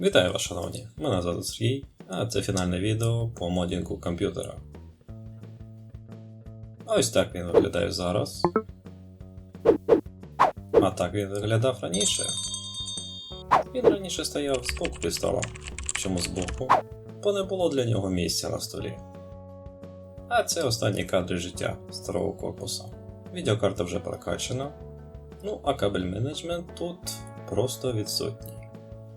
Вітаю вас, шановні! Мене звати Сергій, а це фінальне відео по модінгу комп'ютера. Ось так він виглядає зараз. А так він виглядав раніше. Він раніше стояв збоку від стола. Чому збоку? Бо не було для нього місця на столі. А це останні кадри життя старого корпуса. Відеокарта вже прокачана. Ну, а кабель менеджмент тут просто відсутній.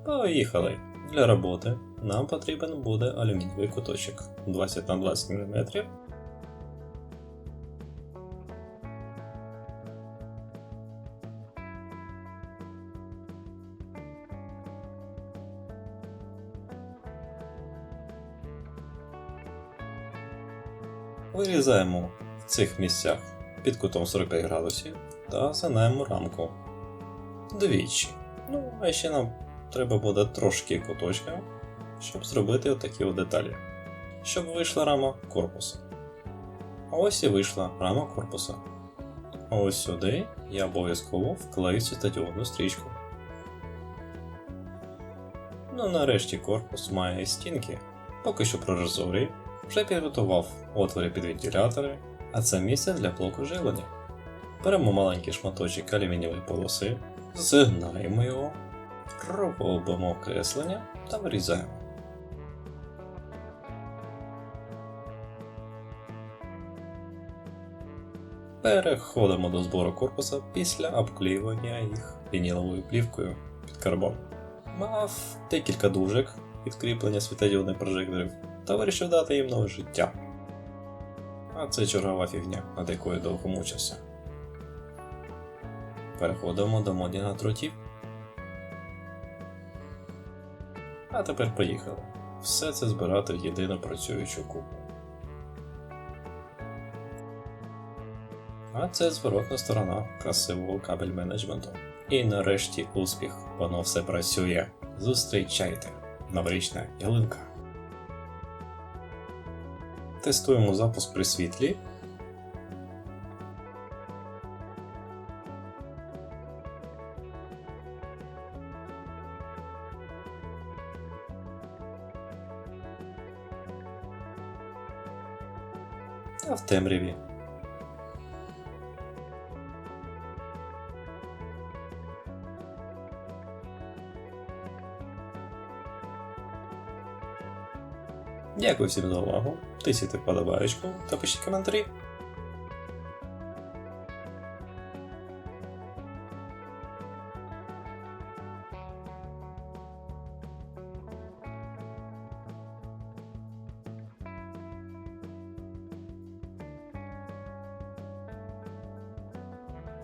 Поїхали. Для роботи нам потрібен буде алюмінієвий куточок 20 на 20 мм. Вирізаємо в цих місцях під кутом 45 градусів та загинаємо рамку двічі. Ну, а ще нам треба буде трошки куточка, щоб зробити отакі от деталі. Щоб вийшла рама корпусу. А ось і вийшла рама корпуса. А ось сюди я обов'язково вклею світодіодну стрічку. Ну, нарешті корпус має стінки, поки що пророзорі, вже підготував отвори під вентилятори, а це місце для блоку живлення. Беремо маленький шматочок алюмінієвої полоси, згинаємо його, робимо креслення та вирізаємо. Переходимо до збору корпуса після обклеювання їх вініловою плівкою під карбон. Мав декілька дужок від кріплення світодіодних прожекторів та вирішив дати їм нове життя. А це чергова фігня, над якою довго мучився. Переходимо до модіна дротів. А тепер поїхали. Все це збирати в єдину працюючу купу. А це зворотна сторона красивого кабель менеджменту. І нарешті успіх, воно все працює. Зустрічайте! Новорічна ялинка. Тестуємо запуск при світлі. Та в темряві. Дякую всім за увагу. Тисяйте вподобаєчку та пишіть коментарі.